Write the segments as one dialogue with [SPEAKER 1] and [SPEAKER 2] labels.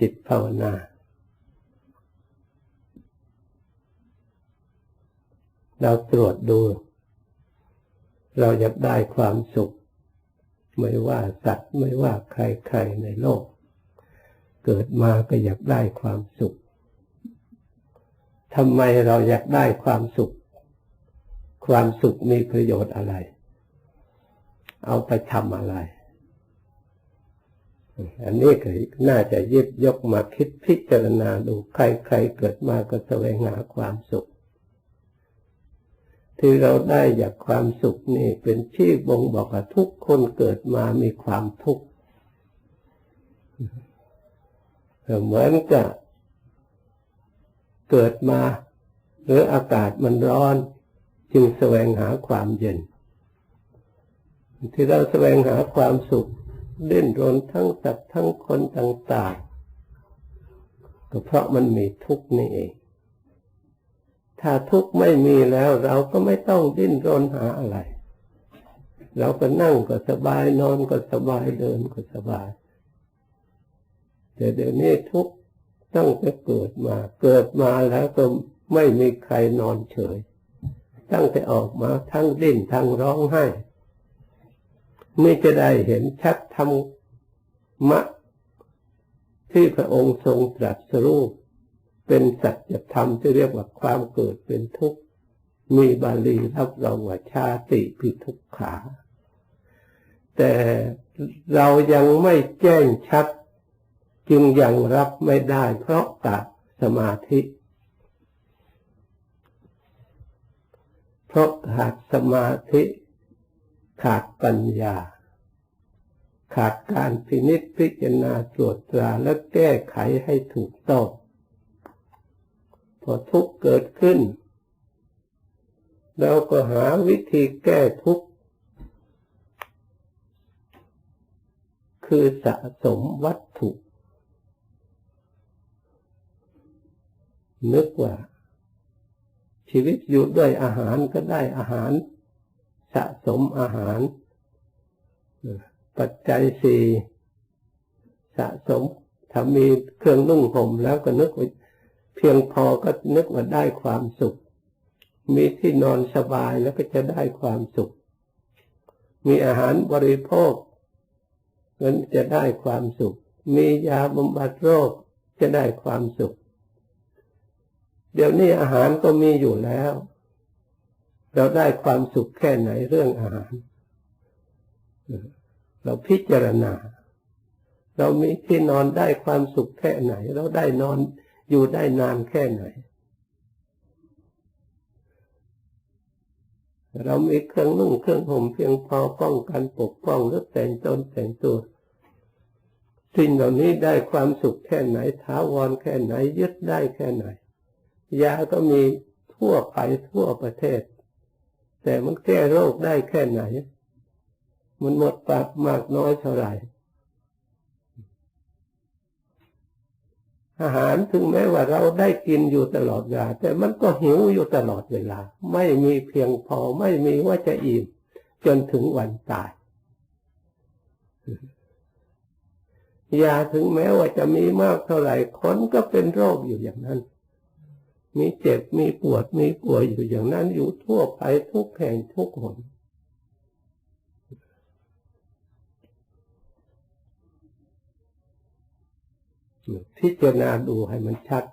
[SPEAKER 1] จิตภาวนา เราตรวจดู เราอยากได้ความสุข ไม่ว่าสัตว์ไม่ว่าใครๆในโลก เกิดมาก็อยากได้ความสุขทำไมเราอยากได้ความสุข ความสุขมีประโยชน์อะไร เอาไปทำอะไร อันนี้ก็น่าจะยิบยกมาคิดพิจารณาดูใครๆเกิดมาก็แสวงหาความสุข ที่เราได้จากความสุขนี่เป็นที่บ่งบอกว่าทุกคนเกิดมามีความทุกข์เหมือนกับเกิดมาหรืออากาศมันร้อน จึงแสวงหาความเย็น ที่เราแสวงหาความสุข เล่นรนทั้งสัตว์ทั้งคนต่างๆ ก็เพราะมันมีทุกข์นี่เอง ถ้าทุกข์ไม่มีแล้วเราก็ไม่ต้องดิ้นรนหาอะไร เราก็นั่งก็สบายนอนก็สบายเดินก็สบาย แต่เดี๋ยวนี้ทุกข์ตั้งแต่เกิดมา เกิดมาแล้วก็ไม่มีใครนอนเฉย ตั้งแต่ออกมาทั้งดิ้นทั้งร้องไห้ ไม่จะได้เห็นชัดธรรมะ ที่พระองค์ทรงตรัสรู้เป็นสัจธรรมที่เรียกว่าความเกิดเป็นทุกข์ มีบาลีรับรองว่าชาติพิทุกขา แต่เรายังไม่แจ้งชัด จึงยังรับไม่ได้เพราะตัดสมาธิ เพราะขาดสมาธิ ขาดปัญญา ขาดการพินิจพิจารณาตรวจตราและแก้ไขให้ถูกต้องพอทุกข์เกิดขึ้นเราก็หาวิธีแก้ทุกข์คือสะสมวัตถุ นึกว่า ชีวิตอยู่ด้วยอาหารก็ได้อาหาร สะสมอาหาร ปัจจัยสี่สะสมถ้ามีเครื่องนุ่งห่มแล้วก็นึกว่าเพียงพอก็นึกว่าได้ความสุข มีที่นอนสบายแล้วก็จะได้ความสุข มีอาหารบริโภคนั้นจะได้ความสุข มียาบำบัดโรคจะได้ความสุข เดี๋ยวนี้อาหารก็มีอยู่แล้ว เราได้ความสุขแค่ไหนเรื่องอาหาร เราพิจารณา เรามีที่นอนได้ความสุขแค่ไหน เราได้นอนอยู่ได้นานแค่ไหน เรามีเครื่องนุ่งเครื่องห่มเพียงพอป้องกันปกป้องหรือแต่งตนแต่งตัวสิ่งเหล่านี้ได้ความสุขแค่ไหนท้าวรแค่ไหนยึดได้แค่ไหนยาก็มีทั่วไปทั่วประเทศ แต่มันแก้โรคได้แค่ไหน มันหมดปากมากน้อยเท่าไหร่ อาหารถึงแม้ว่าเราได้กินอยู่ตลอดเวลาแต่มันก็หิวอยู่ตลอดเวลา ไม่มีเพียงพอไม่มีว่าจะอิ่มจนถึงวันตายยาถึงแม้ว่าจะมีมากเท่าไหร่คนก็เป็นโรคอยู่อย่างนั้น มีเจ็บมีปวดมีป่วยอยู่อย่างนั้นอยู่ทั่วไปทุกแห่งทุกหนพิจารณาดูให้มันชัด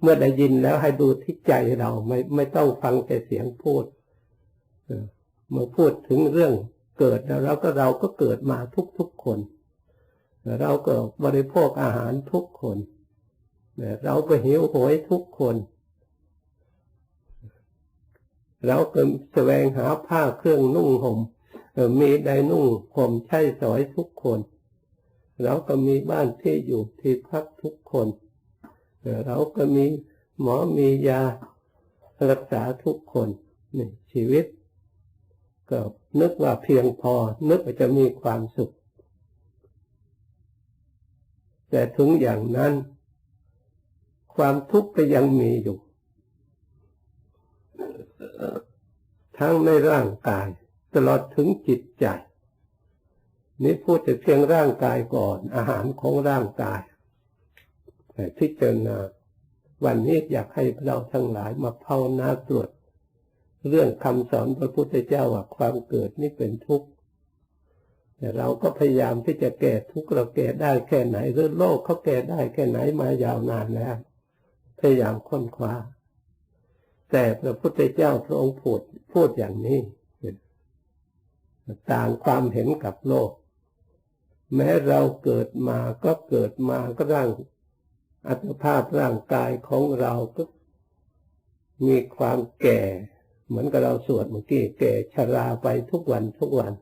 [SPEAKER 1] เมื่อได้ยินแล้วให้ดูที่ใจเราไม่ไม่ต้องฟังแต่เสียงพูดเมื่อพูดถึงเรื่องเกิดแล้วเราก็เราก็เกิดมาทุกทุกคน เราก็บริโภคอาหารทุกคน เราก็หิวโหยทุกคน เราก็แสวงหาผ้าเครื่องนุ่งห่มมีได้นุ่งห่มใช้สอยทุกคนเราก็มีบ้านที่อยู่ที่พักทุกคนเราก็มีหมอมียารักษาทุกคนนี่ชีวิต ก็นึกว่าเพียงพอ นึกว่าจะมีความสุข แต่ถึงอย่างนั้น ความทุกข์ก็ยังมีอยู่ ทั้งในร่างกาย ตลอดถึงจิตใจ นี่พูดแต่เพียงร่างกายก่อน อาหารของร่างกายให้พิจารณาวันนี้อยากให้เราทั้งหลายมาภาวนาตรวจ เรื่องคำสอนพระพุทธเจ้าว่าความเกิดนี่เป็นทุกข์แต่เราก็พยายามที่จะแก้ทุกข์เราแก้ได้แค่ไหนหรือโลกเขาแก้ได้แค่ไหนมายาวนานแล้วพยายามค้นคว้า แต่พระพุทธเจ้าพระองค์พูดพูดอย่างนี้ ต่างความเห็นกับโลก แม้เราเกิดมาก็เกิดมาก็ร่าง อัตภาพร่างกายของเราก็มีความแก่ เหมือนกับเราสวดเมื่อกี้แก่ชราไปทุกวันทุกวัน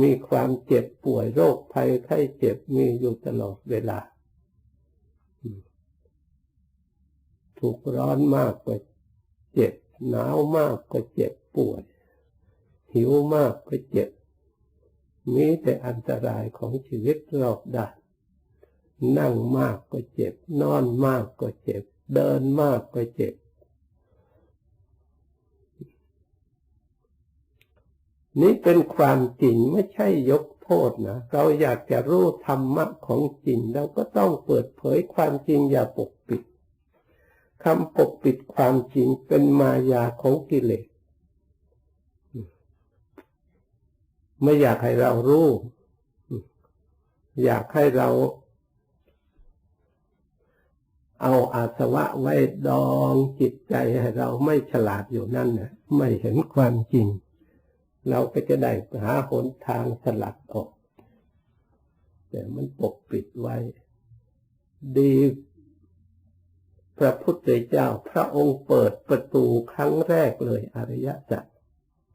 [SPEAKER 1] มีความเจ็บป่วยโรคภัยไข้เจ็บมีอยู่ตลอดเวลาถูกร้อนมากก็ เจ็บ หนาวมากก็เจ็บป่วยหิวมากก็เจ็บ มีแต่อันตรายของชีวิตรอบด้านนั่งมากก็เจ็บ นอนมากก็เจ็บ เดินมากก็เจ็บ นี่เป็นความจริงไม่ใช่ยกโทษนะ เราอยากจะรู้ธรรมะของจริง เราก็ต้องเปิดเผยความจริงอย่าปกปิด คำปกปิดความจริงเป็นมายาของกิเลสไม่อยากให้เรารู้ อยากให้เรา เอาอาสวะไว้ดองจิตใจให้เราไม่ฉลาดอยู่นั่นนะไม่เห็นความจริง เราก็จะได้หาหนทางสลัดออก แต่มันปกปิดไว้ ดี ระพุทธเจ้า พระองค์เปิดประตูครั้งแรกเลยอริยสัจ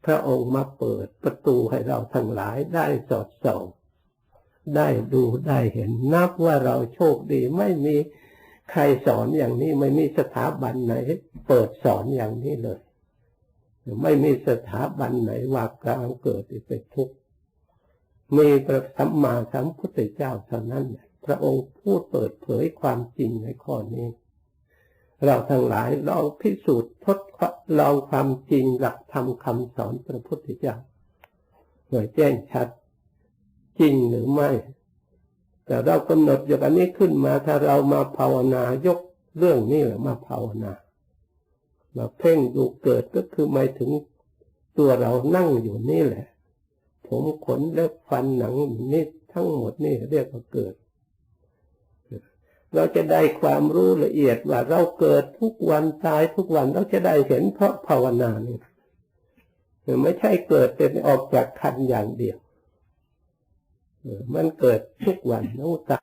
[SPEAKER 1] พระองค์มาเปิดประตูให้เราทั้งหลายได้สอดส่องได้ดูได้เห็นนับว่าเราโชคดีไม่มีใครสอนอย่างนี้ไม่มีสถาบันไหน เปิดสอนอย่างนี้เลย ไม่มีสถาบันไหนว่าการเกิดเป็นทุกข์มีพระสัมมาสัมพุทธเจ้าเท่านั้นพระองค์พูดเปิดเผยความจริงในข้อนี้ เราทั้งหลายลองพิสูจน์ทดลองความจริงหลักธรรมคำสอนพระพุทธเจ้าหน่วยแจ้งชัด จริงหรือไม่ แต่เรากำหนดอย่างนี้ขึ้นมาถ้าเรามาภาวนายกเรื่องนี้แหละมาภาวนามาเพ่งดูเกิดก็คือหมายถึงตัวเรานั่งอยู่นี่แหละ ผมขนเล็บฟันหนังนี่ทั้งหมดนี่เรียกว่าเกิด เราจะได้ความรู้ละเอียดว่าเราเกิดทุกวันตายทุกวันเราจะได้เห็นเพราะภาวนานี่ไม่ใช่เกิดเป็นออกจากคันอย่างเดียว มันเกิดทุกวันนู้ตา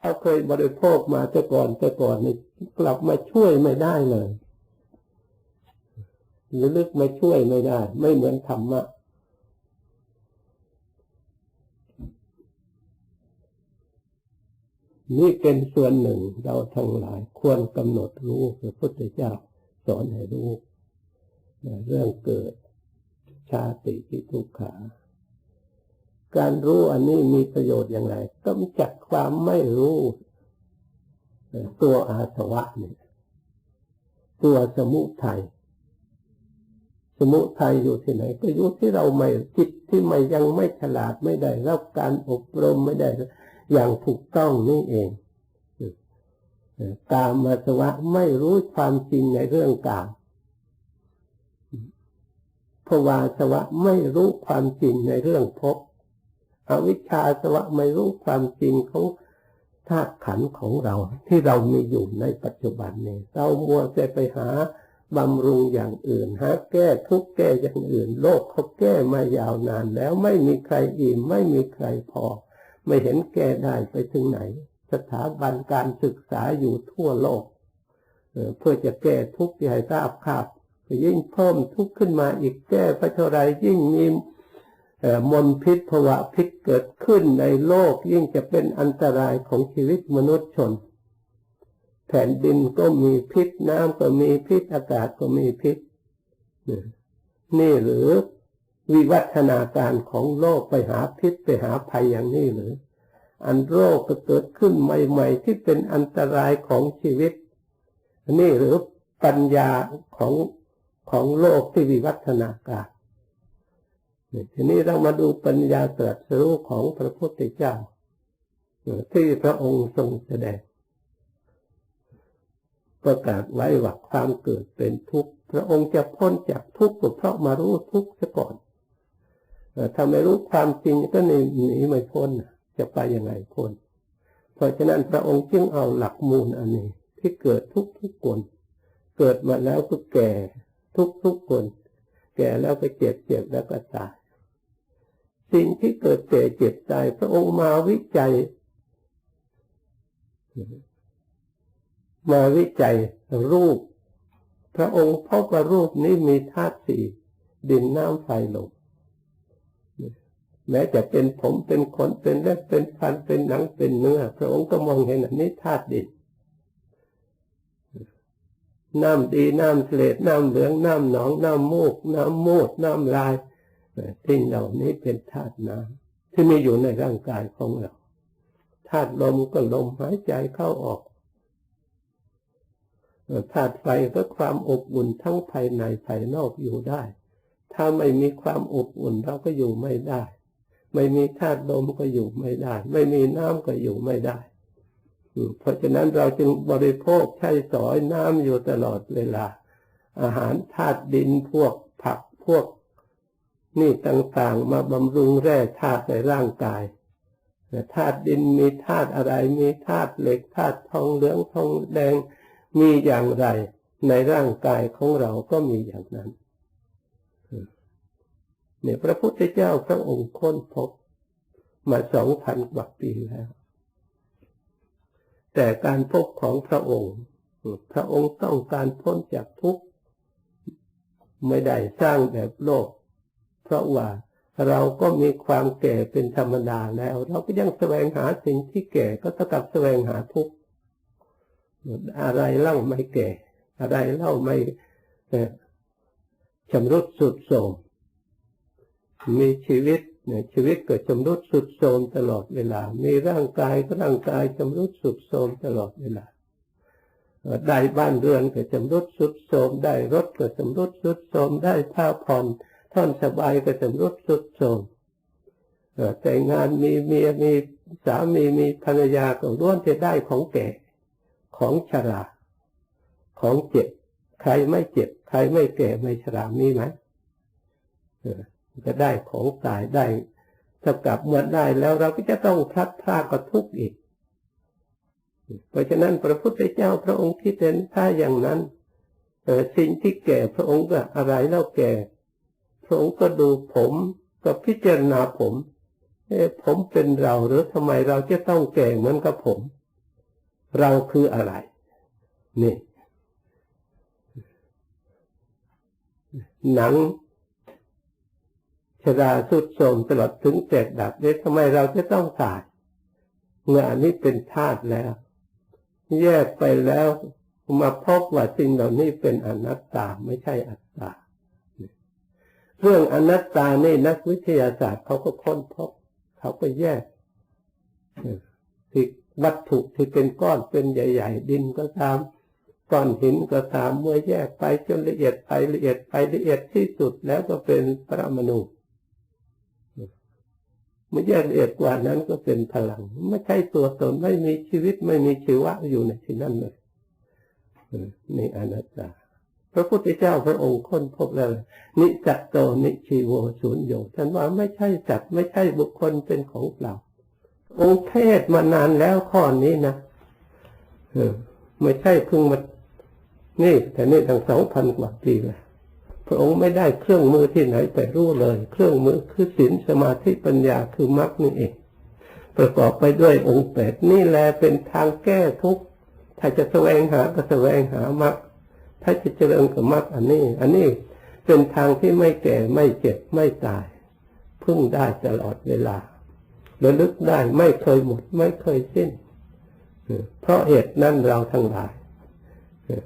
[SPEAKER 1] เราเคยบริโภคมาแต่ก่อนแต่ก่อนนี่กลับมาช่วยไม่ได้เลยหรือลึกมาช่วยไม่ได้ ไม่เหมือนธรรมะ นี่เป็นส่วนหนึ่งเราทั้งหลายควรกำหนดรู้พระพุทธเจ้าสอนให้รู้เรื่องเกิดชาติปิทุกขา การรู้อันนี้มีประโยชน์อย่างไรกำจัดความไม่รู้ ตัวอาสวะเนี่ยตัวสมุทัยสมุทัยอยู่ที่ไหน ก็อยู่ที่เราไม่จิตที่ไม่ยังไม่ฉลาดไม่ได้รับการอบรมไม่ได้ อย่างถูกต้องนี่เองกามาสวะไม่รู้ความจริงในเรื่องกามภวาสวะไม่รู้ความจริงในเรื่องภพอวิชชาสวะไม่รู้ความจริงของธาตุขันของเรา ที่เรามีอยู่ในปัจจุบันนี้เรามัวแต่ไปหาบำรุงอย่างอื่นหาแก้ทุกแก้อย่างอื่น โลกเขาแก้มายาวนานแล้วไม่มีใครอิ่มไม่มีใครพอ ไม่เห็นแก้ได้ไปถึงไหน สถาบันการศึกษาอยู่ทั่วโลกเพื่อจะแก้ทุกข์ที่ให้ทราบครับยิ่งเพิ่มทุกข์ขึ้นมาอีกแก้ไปเท่าไรยิ่งมีมลพิษภวะพิษเกิดขึ้นในโลกยิ่งจะเป็นอันตรายของชีวิตมนุษย์ชน แผ่นดินก็มีพิษน้ำก็มีพิษอากาศก็มีพิษนี่หรือ วิวัฒนาการของโลกไปหาพิษไปหาภัยอย่างนี้หรือ อันโรคก็เกิดขึ้นใหม่ๆ ที่เป็นอันตรายของชีวิต นี่หรือปัญญาของของโลกที่วิวัฒนาการทีนี้เรามาดูปัญญาตรัสรู้ของพระพุทธเจ้า ที่พระองค์ทรงแสดง ประกาศไว้ว่าความเกิดเป็นทุกข์ พระองค์จะพ้นจากทุกข์ก็เพราะมารู้ทุกข์ซะก่อน ถ้าไม่รู้ความจริงก็หนีหนีไม่พ้นจะไปยังไงพ้นเพราะฉะนั้นพระองค์จึงเอาหลักมูลอันนี้ ที่เกิดทุกทุกคน เกิดมาแล้วก็แก่ทุกทุกคน แก่แล้วก็เจ็บเจ็บแล้วก็ตายสิ่งที่เกิดแก่เจ็บตายพระองค์มาวิจัย มาวิจัยรูป พระองค์พบว่ารูปนี้มีธาตุสี่ดินน้ำไฟลม แม้จะเป็นผมเป็นขนเป็นเล็บเป็นฟันเป็นหนังเป็นเนื้อ พระองค์ก็มองเห็นอันนี้ธาตุดินน้ำดีน้ำเสลดน้ำเหลืองน้ำหนองน้ำมูก น้ำมูดน้ำลายสิ่งเหล่านี้เป็นธาตุน้ำที่มีอยู่ในร่างกายของเราธาตุลมก็ลมหายใจเข้าออกธาตุไฟก็ความอบอุ่นทั้งภายในภายนอกอยู่ได้ ถ้าไม่มีความอบอุ่นเราก็อยู่ไม่ได้ ไม่มีธาตุลมก็อยู่ไม่ได้ ไม่มีน้ำก็อยู่ไม่ได้อืมเพราะฉะนั้นเราจึงบริโภคใช้สอยน้ำอยู่ตลอดเวลา อาหารธาตุดินพวกผักพวกนี่ต่างๆ มาบำรุงแร่ธาตุในร่างกายแต่ธาตุดินมีธาตุอะไรมีธาตุเหล็กธาตุทองเหลืองทองแดงมีอย่างไร ในร่างกายของเราก็มีอย่างนั้น เนี่ยพระพุทธเจ้าพระองค์ค้นพบมาสองพันกว่าปีแล้ว แต่การพบของพระองค์ พระองค์ต้องการพ้นจากทุกข์ไม่ได้สร้างแบบโลก เพราะว่าเราก็มีความแก่เป็นธรรมดาแล้ว เราก็ยังแสวงหาสิ่งที่แก่ก็เท่ากับแสวงหาทุกข์อะไรเล่าไม่แก่ อะไรเล่าไม่ชำรุดสุดโทรม มีชีวิตเนี่ยชีวิตก็ชำรุดสุดโทรมตลอดเวลา มีร่างกายก็ร่างกายชำรุดสุดโทรมตลอดเวลา ได้บ้านเรือนก็ชำรุดสุดโทรมได้รถก็ชำรุดสุดโทรมได้ผ้าผ่อนท่อนสบายก็ชำรุดสุดโทรมแต่งงานมีเมียมีสามีมีภรรยาก็ล้วนจะได้ของแก่ ของชรา ของเจ็บ ใครไม่เจ็บ ใครไม่แก่ไม่ชรามีไหม จะได้ของตายได้ถ้ากลับเมื่อได้แล้วเราก็จะต้องพลัดพรากกับทุกข์อีก เพราะฉะนั้นพระพุทธเจ้าพระองค์ที่เป็นถ้าอย่างนั้นเออสิ่งที่แก่พระองค์ก็อะไรแล้วแก่ พระองค์ก็ดูผมก็พิจารณาผมเออผมเป็นเราหรือทำไมเราจะต้องแก่เหมือนกับผม เราคืออะไร นี่ หนัง ชราสุดโทมตลอดถึงแตกดับเนี่ยทำไมเราจะต้องตายเมื่ออันนี้เป็นธาตุแล้ว แยกไปแล้วมาพบว่าสิ่งเหล่านี้เป็นอนัตตาไม่ใช่อัตตา เรื่องอนัตตานี่นักวิทยาศาสตร์เขาก็ค้นพบ เขาก็แยกที่วัตถุที่เป็นก้อนเป็นใหญ่ ๆ ดินก็ตามก้อนหินก็ตามเมื่อแยกไปจนละเอียดไปละเอียดไปละเอียดที่สุดแล้วก็เป็นปรมาณู เมื่อแยกละเอียดกว่านั้นก็เป็นพลัง ไม่ใช่ตัวตนไม่มีชีวิตไม่มีชีวะอยู่ในที่นั้นเลยนี่อนัตตาพระพุทธเจ้าพระองค์ค้นพบแล้วนิจัตโตนิชีโวศูนย์โยท่านว่าไม่ใช่สัตไม่ใช่บุคคลเป็นของเปล่าองค์เทศมานานแล้วข้อนี้นะไม่ใช่เพิ่งมานี่แต่นี่ตั้งสองพันกว่าปีแล้ว ระองค์ไม่ได้เครื่องมือที่ไหนไปรู้เลย เครื่องมือคือศีลสมาธิปัญญาคือมรรคนี่เอง ประกอบไปด้วยองค์แปดนี่แหละเป็นทางแก้ทุกข์ถ้าจะแสวงหาก็แสวงหามรรคถ้าจะเจริญกับมรรคอันนี้ อันนี้เป็นทางที่ไม่แก่ไม่เจ็บไม่ตาย พึ่งได้ตลอดเวลาระลึกได้ไม่เคยหมดไม่เคยสิ้น เพราะเหตุนั้นเราทั้งหลาย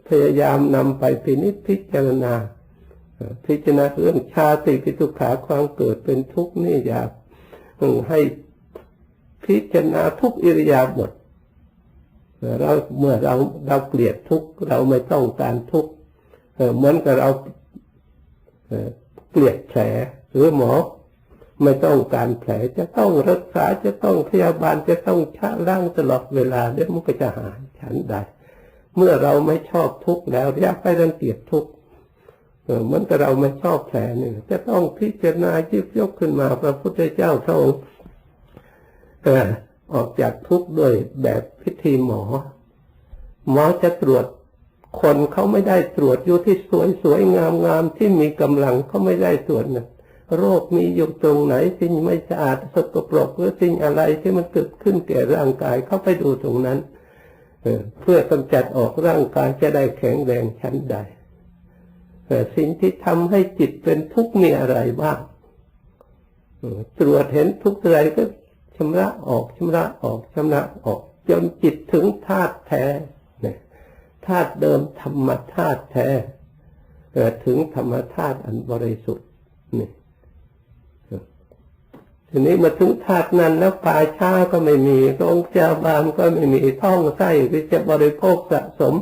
[SPEAKER 1] พยายามนำไปพินิจพิจารณา พิจารณาเรื่องชาติปิทุกขาความเกิดเป็นทุกข์นี่อยากให้พิจารณาทุกอิริยาบถเราเมื่อเราเราเกลียดทุกข์เราไม่ต้องการทุกข์เหมือนกับเราเกลียดแผลหรือหมอไม่ต้องการแผลจะต้องรักษาจะต้องพยาบาลจะต้องชะล้างตลอดเวลาเดี๋ยวมันก็จะหายฉันได้ เมื่อเราไม่ชอบทุกข์แล้วอย่าไปรังเกียจทุกข์ เหมันแต่เราไม่ชอบแผลนี่จะต้องพิจารณายิบยกขึ้นมาพระพุทธเจ้าพระองค์ออกจากทุกข์ด้วยแบบพิธีหมอ หมอจะตรวจคนเขาไม่ได้ตรวจอยู่ที่สวยสวยงามงามที่มีกำลังเขาไม่ได้ตรวจนะโรคมีอยู่ตรงไหนสิ่งไม่สะอาดสกปรกหรือสิ่งอะไรที่มันเกิดขึ้นแก่ร่างกายเขาไปดูตรงนั้นเพื่อกำจัดออกร่างกายจะได้แข็งแรงชั้นใด สิ่งที่ทำให้จิตเป็นทุกข์มีอะไรบ้างตรวจเห็นทุกข์อะไรก็ชำระออกชำระออกชำระออก จนจิตถึงธาตุแท้เนี่ยธาตุเดิมธรรมธาตุแท้เออถึงธรรมธาตุอันบริสุทธิ์นี่ทีนี้มาถึงธาตุนั้นแล้วป่าช้าก็ไม่มีโรงพยาบาลก็ไม่มีท้องไส้ที่จะบริโภคสะสม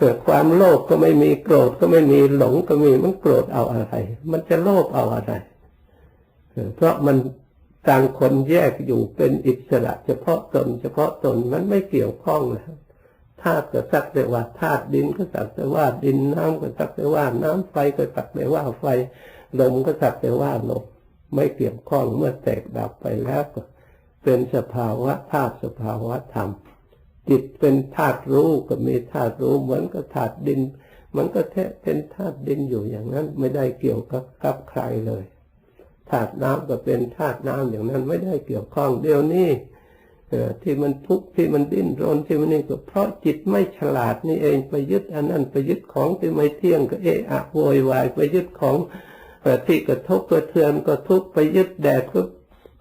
[SPEAKER 1] เกิดความโลภก็ไม่มีโกรธก็ไม่มีหลงก็มีมันโกรธเอาอะไร มันจะโลภเอาอะไรเออเพราะมันต่างคนแยกอยู่เป็นอิสระ เฉพาะตน เฉพาะตนมันไม่เกี่ยวข้องแล้วธาตุก็สักแต่ว่าธาตุดินก็สักแต่ว่าดินน้ำก็สักแต่ว่าน้ำไฟก็สักแต่ว่าไฟลมก็สักแต่ว่าลมไม่เกี่ยวข้องเมื่อแตกดับไปแล้วก็เป็นสภาวะธาตุสภาวะธรรม จิตเป็นธาตุรู้ก็มีธาตุรู้เหมือนกับธาตุดิน มันก็แท้เป็นธาตุดินอยู่อย่างนั้น ไม่ได้เกี่ยวกับกับใครเลยธาตุน้ำก็เป็นธาตุน้ำอย่างนั้นไม่ได้เกี่ยวข้องเดี๋ยวนี้เออที่มันทุกข์ที่มันดิ้นรนที่มันนี่ก็เพราะจิตไม่ฉลาดนี่เองไปยึดอันนั้นไปยึดของที่ไม่เที่ยงก็เอะอะโวยวายไปยึดของที่กระทบกระเทือนก็ทุกข์ไปยึดแดดก็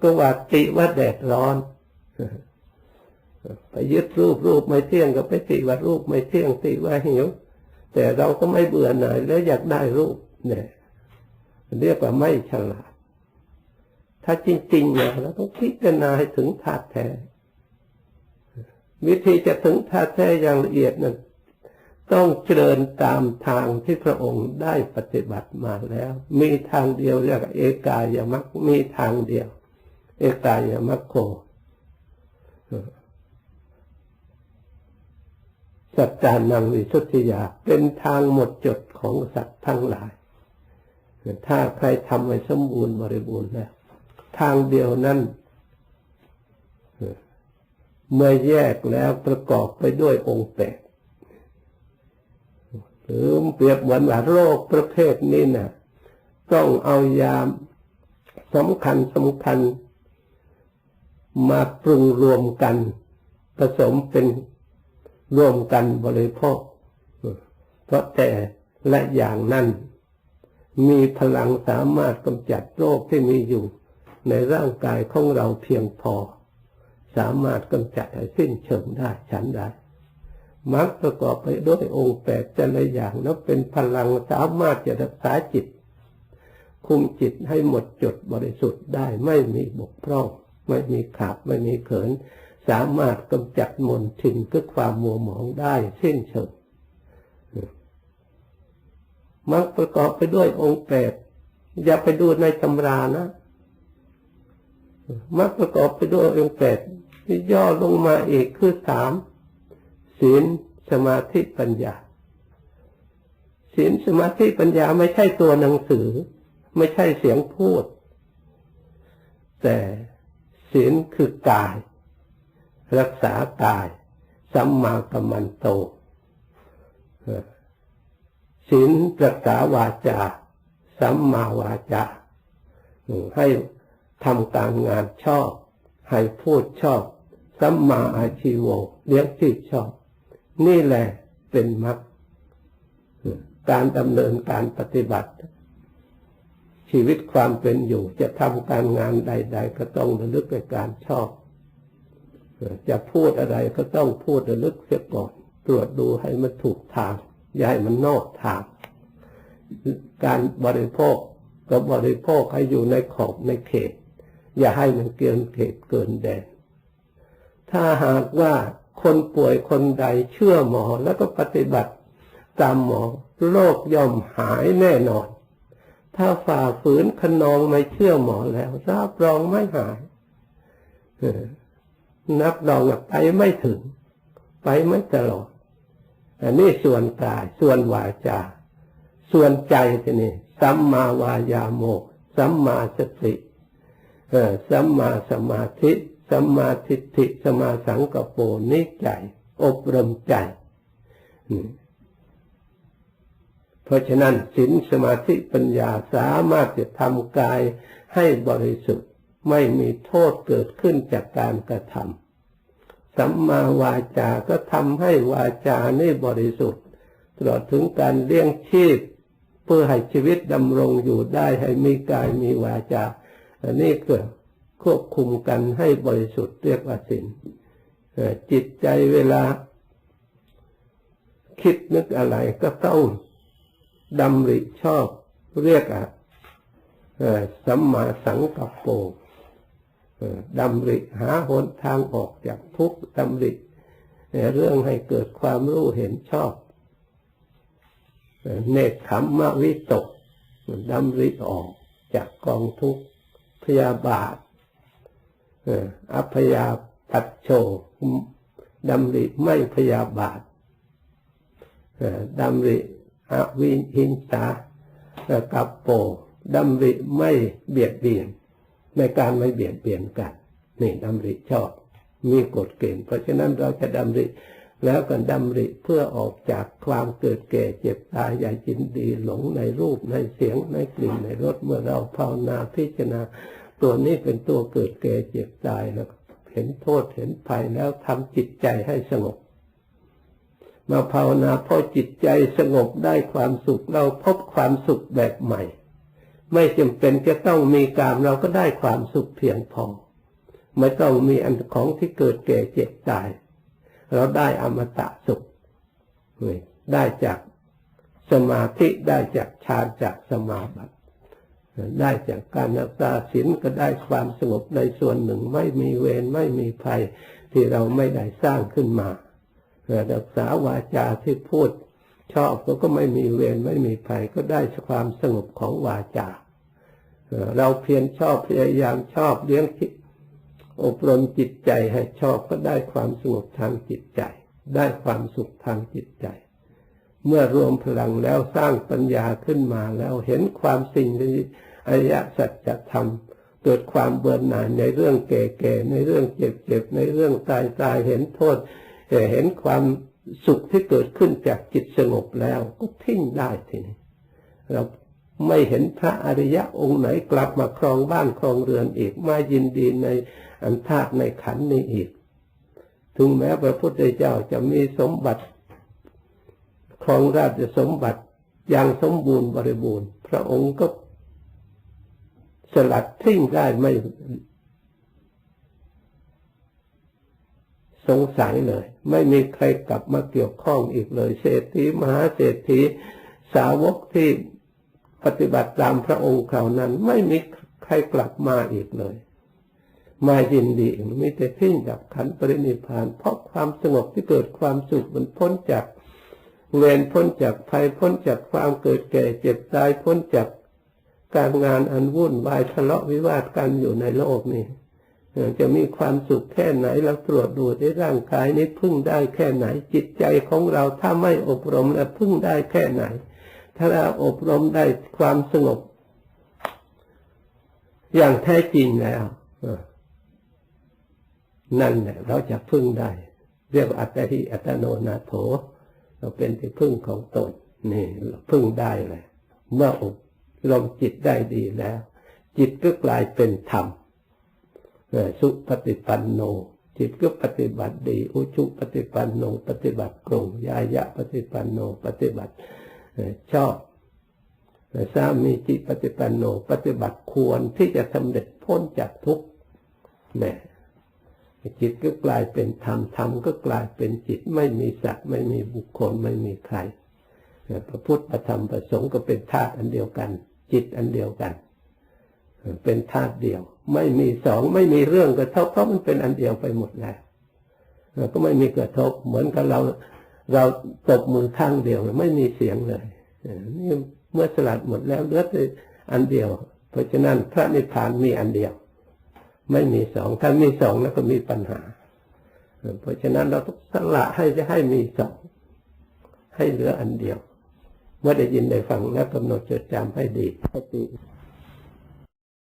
[SPEAKER 1] ก็ว่าติว่าแดดร้อน ไปยึดรูปรูปไม่เที่ยงก็ไปติว่ารูปไม่เที่ยงติว่าหิว แต่เราก็ไม่เบื่อหน่ายแล้วอยากได้รูปเนี่ยเรียกว่าไม่ฉลาด ถ้าจริงๆนะเราต้องพิจารณาให้ถึงธาตุแท้ วิธีจะถึงธาตุแท้อย่างละเอียดนั้นต้องเจริญตามทางที่พระองค์ได้ปฏิบัติมาแล้ว มีทางเดียวเรียกว่าเอกายามัคมีทางเดียว เอกายามัคโค สัจจานังวิสุทธิยา เป็นทางหมดจดของสัตว์ทั้งหลาย ถ้าใครทำให้สมบูรณ์บริบูรณ์แล้วทางเดียวนั้นเมื่อแยกแล้วประกอบไปด้วยองค์แปดหรือเปรียบเหมือนว่าโรคประเภทนี้นะ่ะ ต้องเอายาสำคัญสำคัญ มาปรุงรวมกัน ผสมเป็น ร่วมกันบริโภค เพราะแต่และอย่างนั้น มีพลังสามารถกำจัดโรคที่มีอยู่ ในร่างกายของเราเพียงพอ สามารถกำจัดให้สิ้นเชิงได้ฉันได้มักประกอบไปด้วยองค์แปดแต่ละอย่างแล้วเป็นพลังสามารถจะรักษาจิต คุมจิตให้หมดจดบริสุทธิ์ได้ไม่มีบกพร่อง ไม่มีขาดไม่มีเขิน สามารถกำจัดมนทินคือความมัวหมองได้สิ้นเชิงมักประกอบไปด้วยองค์แปดอย่าไปดูในตำรานะมักประกอบไปด้วยองค์แปดที่ย่อลงมาอีกคือสามศีลสมาธิปัญญาศีลสมาธิปัญญาไม่ใช่ตัวหนังสือ ไม่ใช่เสียงพูด แต่ศีลคือกาย รักษากาย สัมมากัมมันโตศีลรักษาวาจา สัมมาวาจา ให้ทำการงานชอบ ให้พูดชอบ สัมมาอาชีโวเลี้ยงชีพชอบ นี่แหละเป็นมรรคการดำเนินการปฏิบัติ ชีวิตความเป็นอยู่จะทำการงานใด ๆ ก็ต้องระลึกในการชอบ จะพูดอะไรก็ต้องพูดระลึกเสียก่อน ตรวจดูให้มันถูกทาง อย่าให้มันนอกทาง การบริโภคก็บริโภคให้อยู่ในขอบในเขต อย่าให้มันเกินเขตเกินแดน ถ้าหากว่าคนป่วยคนใดเชื่อหมอแล้วก็ปฏิบัติตามหมอโรคย่อมหายแน่นอน ถ้าฝ่าฝืนขนองไม่เชื่อหมอแล้วรับรองไม่หาย นับรองไปไม่ถึง ไปไม่ตลอดอันนี้ส่วนกายส่วนวาจา ส่วนใจทีนี้สัมมาวายาโมสัมมาสติสัมมาสมาธิสัมมาทิฏฐิสมาสังกปรนิใจ อบรมใจ เพราะฉะนั้นศีลสมาธิปัญญาสามารถจะทำกายให้บริสุทธิ์ ไม่มีโทษเกิดขึ้นจากการกระทำสัมมาวาจาก็ทำให้วาจานี่บริสุทธิ์ตลอดถึงการเลี้ยงชีพ เพื่อให้ชีวิตดำรงอยู่ได้ให้มีกายมีวาจาอันนี้เกิดควบคุมกันให้บริสุทธิ์เรียกว่าศีลจิตใจเวลา คิดนึกอะไรก็ต้องดำริชอบเรียกอะสัมมาสังกัปโป ดำริหาหนทางออกจากทุกข์ดำริเรื่องให้เกิดความรู้เห็นชอบ เนคขมมวิตกดำริออกจากกองทุกข์พยาบาทอัพยาปัจโชดำริไม่พยาบาทดำริอวิหิงสากับโปดำริไม่เบียดเบียน ในการไม่เบียดเบียนกันนี่ดำริชอบ มีกฎเกณฑ์เพราะฉะนั้นเราจะดำริแล้วก็ดำริเพื่อออกจากความเกิดแก่เจ็บตายอย่าจินดีหลงในรูปในเสียงในกลิ่นในรสเมื่อเราภาวนาพิจารณา ตัวนี้เป็นตัวเกิดแก่เจ็บตายแล้วเห็นโทษเห็นภัยแล้วทำจิตใจให้สงบ มาภาวนาพอจิตใจสงบได้ความสุขเราพบความสุขแบบใหม่ ไม่จำเป็นจะต้องมีกามเราก็ได้ความสุขเพียงพอ ไม่ต้องมีอันของที่เกิดแก่เจ็บตาย เราได้อมตะสุขได้จากสมาธิได้จากฌานจากสมาบัติได้จากการรักษาศีลก็ได้ความสงบในส่วนหนึ่งไม่มีเวรไม่มีภัยที่เราไม่ได้สร้างขึ้นมารักษาวาจาที่พูด ชอบก็ไม่มีเวรไม่มีภัยก็ได้ความสงบของวาจาเราเพียรชอบพยายามชอบเลี้ยงคิดอบรมจิตใจให้ชอบก็ได้ความสงบทางจิตใจ ได้ความสุขทางจิตใจ เมื่อรวมพลังแล้วสร้างปัญญาขึ้นมาแล้วเห็นความสิ่งที่อริยสัจธรรมเกิดความเบื่อหน่ายในเรื่องแก่ๆในเรื่องเจ็บๆในเรื่องตายตายเห็นโทษเห็นความสุขที่เกิดขึ้นจากจิตสงบแล้วก็ทิ้งได้ทีนี้เราไม่เห็นพระอริยะองค์ไหนกลับมาครองบ้านครองเรือนอีกมายินดีในอันธาตุในขันนี้อีก ถึงแม้พระพุทธเจ้าจะมีสมบัติครองราชสมบัติอย่างสมบูรณ์บริบูรณ์ พระองค์ก็สลัดทิ้งได้ไม่ สงสัยเลย ไม่มีใครกลับมาเกี่ยวข้องอีกเลย เศรษฐีมหาเศรษฐีสาวกที่ปฏิบัติตามพระองค์เขานั้น ไม่มีใครกลับมาอีกเลย มายินดีมีแต่ทิ้งดับขันปรินิพาน เพราะความสงบที่เกิดความสุขมันพ้นจากเวรพ้นจากภัยพ้นจากความเกิดแก่เจ็บตายพ้นจากการงานอันวุ่นวายทะเลาะวิวาทกันอยู่ในโลกนี้ จะมีความสุขแค่ไหนเราตรวจดูในร่างกายนี้พึ่งได้แค่ไหน จิตใจของเราถ้าไม่อบรมแล้วพึ่งได้แค่ไหน ถ้าเราอบรมได้ความสงบ อย่างแท้จริงแล้วนั่นแหละเราจะพึ่งได้ เรียกว่าอัตติอัตโนนาโถ เราเป็นที่พึ่งของตนนี่พึ่งได้เลยเมื่ออบรมจิตได้ดีแล้ว จิตก็กลายเป็นธรรม สุปฏิปันโน จิตก็ปฏิบัติดี อุชุปฏิปันโน ปฏิบัติกรงยายะปฏิปันโน ปฏิบัติชอบสามีจิตปฏิปันโน ปฏิบัติควรที่จะสำเร็จพ้นจากทุกข์เนี่ยจิตก็กลายเป็นธรรม ธรรมก็กลายเป็นจิต ไม่มีสัตว์ ไม่มีบุคคล ไม่มีใคร พระพุทธธรรมประสงค์ก็เป็นธาตุอันเดียวกัน จิตอันเดียวกัน เป็นธาตุเดียว ไม่มีสองไม่มีเรื่องกระทบเพราะมันเป็นอันเดียวไปหมดแล้วก็ไม่มีกระทบเหมือนกับเราเราตบมือข้างเดียวไม่มีเสียงเลยนี่เมื่อสลัดหมดแล้วเหลือแต่อันเดียว เพราะฉะนั้นพระนิพพานมีอันเดียว ไม่มีสองถ้ามีสองแล้วก็มีปัญหา เพราะฉะนั้นเราต้องสละให้จะให้มีสองให้เหลืออันเดียว เมื่อได้ยินได้ฟังแล้วกำหนดจดจำให้ดีสติ